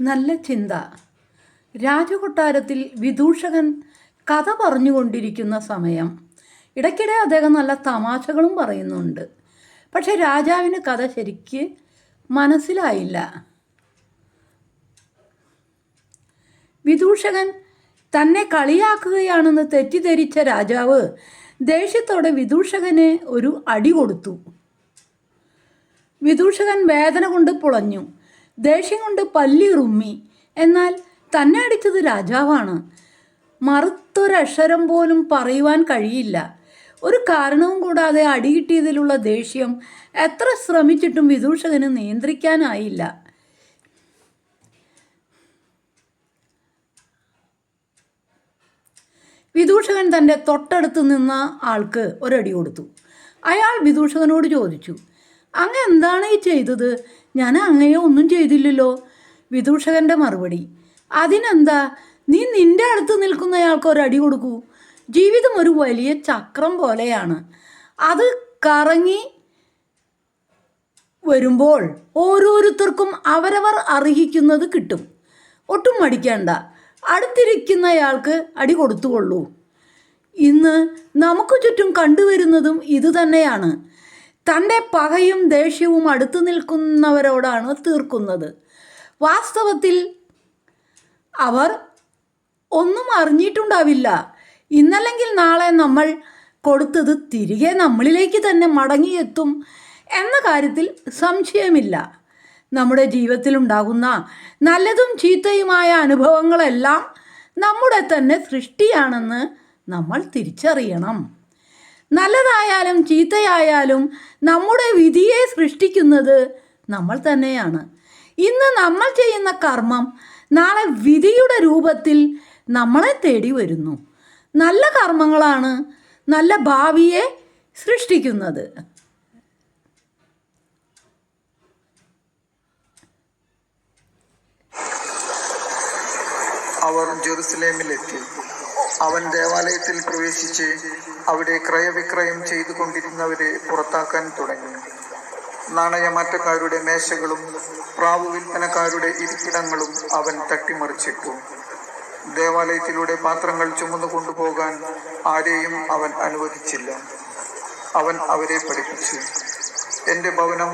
നല്ല ചിന്ത. രാജകൊട്ടാരത്തിൽ വിദൂഷകൻ കഥ പറഞ്ഞുകൊണ്ടിരിക്കുന്ന സമയം. ഇടയ്ക്കിടെ അദ്ദേഹം നല്ല തമാശകളും പറയുന്നുണ്ട്. പക്ഷെ രാജാവിന് കഥ ശരിക്ക് മനസ്സിലായില്ല. വിദൂഷകൻ തന്നെ കളിയാക്കുകയാണെന്ന് തെറ്റിദ്ധരിച്ച രാജാവ് ദേഷ്യത്തോടെ വിദൂഷകന് ഒരു അടി കൊടുത്തു. വിദൂഷകൻ വേദന കൊണ്ട് പുളഞ്ഞു. ദേഷ്യം കൊണ്ട് പല്ലിറുമ്മി എന്നാൽ തന്നെ അടിച്ചത് രാജാവാണ്. മറുത്തൊരക്ഷരം പോലും പറയുവാൻ കഴിയില്ല. ഒരു കാരണവും കൂടാതെ അടികിട്ടിയതിലുള്ള ദേഷ്യം എത്ര ശ്രമിച്ചിട്ടും വിദൂഷകന് നിയന്ത്രിക്കാനായില്ല. വിദൂഷകൻ തന്റെ തൊട്ടടുത്ത് നിന്ന ആൾക്ക് ഒരടി കൊടുത്തു. അയാൾ വിദൂഷകനോട് ചോദിച്ചു അങ്ങ് എന്താണ് ഈ ചെയ്തത്? ഞാൻ അങ്ങയെ ഒന്നും ചെയ്തില്ലല്ലോ. വിദൂഷകന്റെ മറുപടി. അതിനെന്താ? നീ നിന്റെ അടുത്ത് നിൽക്കുന്നയാൾക്ക് ഒരടി കൊടുക്കൂ. ജീവിതം ഒരു വലിയ ചക്രം പോലെയാണ്. അത് കറങ്ങി വരുമ്പോൾ ഓരോരുത്തർക്കും അവരവർ അർഹിക്കുന്നത് കിട്ടും. ഒട്ടും മടിക്കേണ്ട. അടുത്തിരിക്കുന്നയാൾക്ക് അടി കൊടുത്തുകൊള്ളൂ. ഇന്ന് നമുക്ക് ചുറ്റും കണ്ടുവരുന്നതും ഇതുതന്നെയാണ്. തന്റെ പകയും ദേഷ്യവും അടുത്തു നിൽക്കുന്നവരോടാണ് തീർക്കുന്നത്. വാസ്തവത്തിൽ അവർ ഒന്നും അറിഞ്ഞിട്ടുണ്ടാവില്ല. ഇന്നല്ലെങ്കിൽ നാളെ നമ്മൾ കൊടുത്തത് തിരികെ നമ്മളിലേക്ക് തന്നെ മടങ്ങിയെത്തും എന്ന കാര്യത്തിൽ സംശയമില്ല. നമ്മുടെ ജീവിതത്തിലുണ്ടാകുന്ന നല്ലതും ചീത്തയുമായ അനുഭവങ്ങളെല്ലാം നമ്മുടെ തന്നെ സൃഷ്ടിയാണെന്ന് നമ്മൾ തിരിച്ചറിയണം. നല്ലതായാലും ചീത്തയായാലും നമ്മുടെ വിധിയെ സൃഷ്ടിക്കുന്നത് നമ്മൾ തന്നെയാണ്. ഇന്ന് നമ്മൾ ചെയ്യുന്ന കർമ്മം നാളെ വിധിയുടെ രൂപത്തിൽ നമ്മളെ തേടി വരുന്നു. നല്ല കർമ്മങ്ങളാണ് നല്ല ഭാവിയെ സൃഷ്ടിക്കുന്നത്. അവർ ജെറുസലേമിലെത്തി. അവൻ ദേവാലയത്തിൽ പ്രവേശിച്ച് അവിടെ ക്രയവിക്രയം ചെയ്തുകൊണ്ടിരുന്നവരെ പുറത്താക്കാൻ തുടങ്ങി. നാണയമാറ്റക്കാരുടെ മേശകളും പ്രാവു വിൽപ്പനക്കാരുടെ ഇരിപ്പിടങ്ങളും അവൻ തട്ടിമറിച്ചിട്ടു. ദേവാലയത്തിലൂടെ പാത്രങ്ങൾ ചുമന്നു കൊണ്ടുപോകാൻ ആരെയും അവൻ അനുവദിച്ചില്ല. അവൻ അവരെ പഠിപ്പിച്ചു. എന്റെ ഭവനം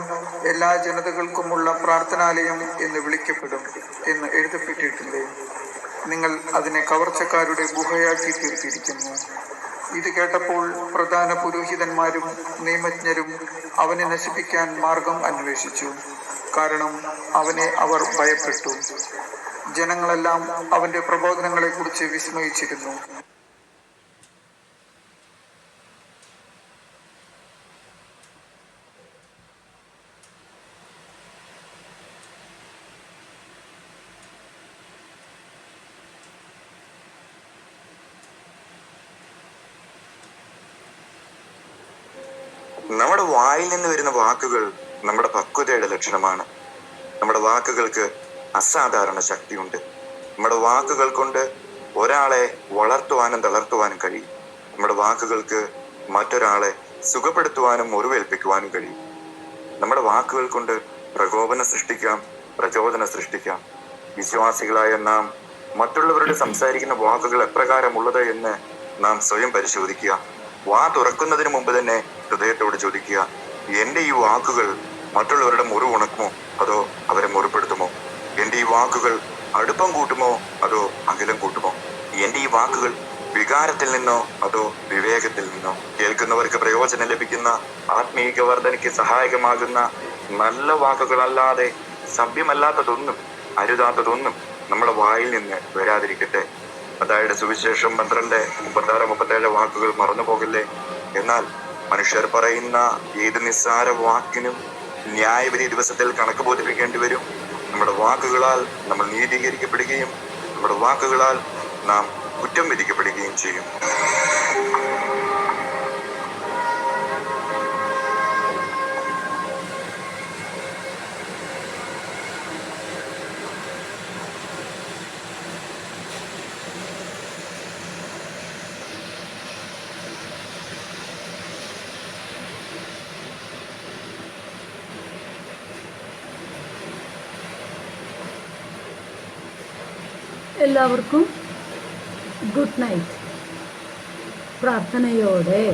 എല്ലാ ജനതകൾക്കുമുള്ള പ്രാർത്ഥനാലയം എന്ന് വിളിക്കപ്പെടും എന്ന് എഴുതപ്പെട്ടിട്ടില്ലേ? നിങ്ങൾ അതിനെ കവർച്ചക്കാരുടെ ഗുഹയാക്കി തീർത്തിരിക്കുന്നു. ഇത് കേട്ടപ്പോൾ പ്രധാന പുരോഹിതന്മാരും നിയമജ്ഞരും അവനെ നശിപ്പിക്കാൻ മാർഗം അന്വേഷിച്ചു. കാരണം അവനെ അവർ ഭയപ്പെട്ടു. ജനങ്ങളെല്ലാം അവന്റെ പ്രബോധനങ്ങളെക്കുറിച്ച് വിസ്മയിച്ചിരുന്നു. നമ്മുടെ വായിൽ നിന്ന് വരുന്ന വാക്കുകൾ നമ്മുടെ പക്വതയുടെ ലക്ഷണമാണ്. നമ്മുടെ വാക്കുകൾക്ക് അസാധാരണ ശക്തിയുണ്ട്. നമ്മുടെ വാക്കുകൾ കൊണ്ട് ഒരാളെ വളർത്തുവാനും തളർത്തുവാനും കഴിയും. നമ്മുടെ വാക്കുകൾക്ക് മറ്റൊരാളെ സുഖപ്പെടുത്തുവാനും മുറിവേൽപ്പിക്കുവാനും കഴിയും. നമ്മുടെ വാക്കുകൾ കൊണ്ട് പ്രകോപനം സൃഷ്ടിക്കാം പ്രചോദനം സൃഷ്ടിക്കാം. വിശ്വാസികളായ നാം മറ്റുള്ളവരുടെ സംസാരിക്കുന്ന വാക്കുകൾ എപ്രകാരമുള്ളത് എന്ന് നാം സ്വയം പരിശോധിക്കുക. വാ തുറക്കുന്നതിന് മുമ്പ് തന്നെ ഹൃദയത്തോട് ചോദിക്കുക എന്റെ ഈ വാക്കുകൾ മറ്റുള്ളവരുടെ മുറിവ് ഉണക്കുമോ? അതോ അവരെ മുറിപ്പെടുത്തുമോ? എന്റെ ഈ വാക്കുകൾ അടുപ്പം കൂട്ടുമോ? അതോ അകലം കൂട്ടുമോ? എന്റെ ഈ വാക്കുകൾ വികാരത്തിൽ നിന്നോ അതോ വിവേകത്തിൽ നിന്നോ? കേൾക്കുന്നവർക്ക് പ്രയോജനം ലഭിക്കുന്ന ആത്മീക വർധനയ്ക്ക് സഹായകമാകുന്ന നല്ല വാക്കുകളല്ലാതെ സഭ്യമല്ലാത്തതൊന്നും അരുതാത്തതൊന്നും നമ്മുടെ വായിൽ നിന്ന് വരാതിരിക്കട്ടെ. അതായത് സുവിശേഷം പന്ത്രണ്ട് മുപ്പത്താറ് മുപ്പത്തേഴ് വാക്കുകൾ മറന്നു പോകില്ലേ എന്നാൽ മനുഷ്യർ പറയുന്ന ഏത് നിസ്സാര വാക്കിനും ന്യായവിധി ദിവസത്തിൽ കണക്ക് ബോധിപ്പിക്കേണ്ടി വരും. നമ്മുടെ വാക്കുകളാൽ നമ്മൾ നീതീകരിക്കപ്പെടുകയും നമ്മുടെ വാക്കുകളാൽ നാം കുറ്റം വിധിക്കപ്പെടുകയും ചെയ്യും. എല്ലാവർക്കും ഗുഡ് നൈറ്റ്. പ്രാർത്ഥനയോടെ.